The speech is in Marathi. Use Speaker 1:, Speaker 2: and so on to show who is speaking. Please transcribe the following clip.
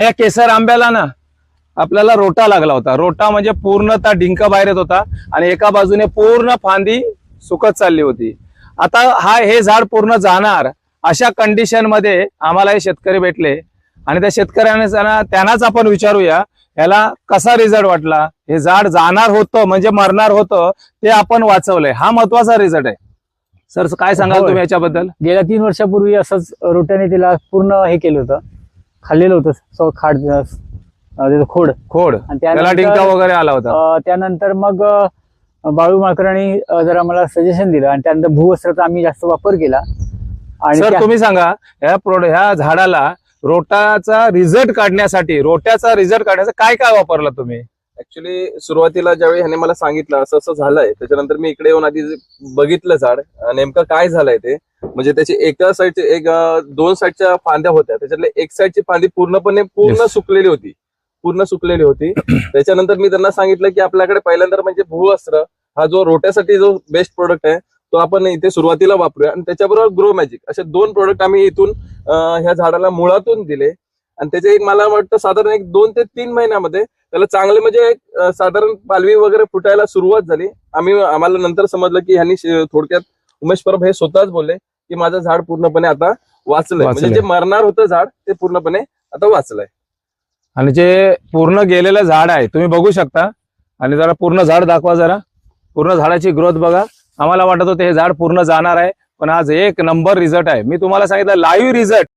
Speaker 1: ह्या केसर आंब्याला ना आपल्याला रोटा लागला होता. रोटा म्हणजे पूर्णतः डिंक बाहेर येत होता आणि एका बाजूने पूर्ण फांदी सुकत चालली होती. आता हा हे झाड पूर्ण जाणार अशा कंडिशनमध्ये आम्हाला हे शेतकरी भेटले आणि त्या शेतकऱ्यांना त्यांनाच आपण विचारूया याला कसा रिझल्ट वाटला? हे झाड जाणार होतं म्हणजे मरणार होतं ते आपण वाचवलंय. हा महत्त्वाचा रिझल्ट आहे. सर काय सांगाल. तुम्ही याच्याबद्दल?
Speaker 2: गेल्या तीन वर्षापूर्वी असंच रोट्याने तिला पूर्ण हे केलं होतं. खाल्लेलं होतं सो खाड त्याचं खोड.
Speaker 1: खोड.
Speaker 2: आणि
Speaker 1: त्याला
Speaker 2: त्यानंतर-
Speaker 1: डिंका वगैरे आला होता.
Speaker 2: अं, त्यानंतर मग अं, बाळू माकरांनी अं, जरा मला सजेशन दिलं आणि त्यानंतर भूवस्त्राचा आम्ही जास्त वापर केला. आणि
Speaker 1: सर
Speaker 2: त्या-
Speaker 1: तुम्ही सांगा ह्या प्रोड ह्या झाडाला रोटाचा रिझल्ट काढण्यासाठी रोट्याचा रिझल्ट काढण्यासाठी काय काय वापरलं तुम्ही?
Speaker 3: ऍक्च्युली सुरुवातीला ज्यावेळी ह्याने मला सांगितलं असं असं झालंय त्याच्यानंतर मी इकडे येऊन आधी बघितलं झाड नेमकं काय झालंय ते. म्हणजे त्याची एका साईडचे एक दोन साईडच्या फांद्या होत्या. त्याच्यातले एक साईडची फांदी पूर्णपणे पूर्ण. सुकलेली होती. पूर्ण सुकलेली होती. त्याच्यानंतर मी त्यांना सांगितलं की आपल्याकडे पहिल्यांदा म्हणजे भूवस्त्र हा जो रोट्यासाठी जो बेस्ट प्रोडक्ट आहे तो आपण इथे सुरुवातीला वापरूया. आणि त्याच्याबरोबर ग्रो मॅजिक असे दोन प्रोडक्ट आम्ही इथून ह्या झाडाला मुळातून दिले. आणि त्याचे एक मला वाटतं साधारण एक दोन ते तीन महिन्यामध्ये त्याला चांगले म्हणजे एक, साधारण पालवी वगैरे फुटायला सुरुवात झाली. आम्ही आम्हाला नंतर समजलं की ह्यांनी थोडक्यात उमेश परब हे स्वतःच बोलले की माझं झाड पूर्णपणे आता वाचलंय. म्हणजे. जे मरणार होतं झाड ते पूर्णपणे आता वाचलंय.
Speaker 1: आणि जे पूर्ण गेलेलं झाड आहे तुम्ही बघू शकता. आणि जरा पूर्ण झाड दाखवा जरा. पूर्ण झाडाची ग्रोथ बघा. आम्हाला वाटत होतं हे झाड पूर्ण जाणार आहे पण आज एक नंबर रिझल्ट आहे. मी तुम्हाला सांगितलं लाईव्ह रिझल्ट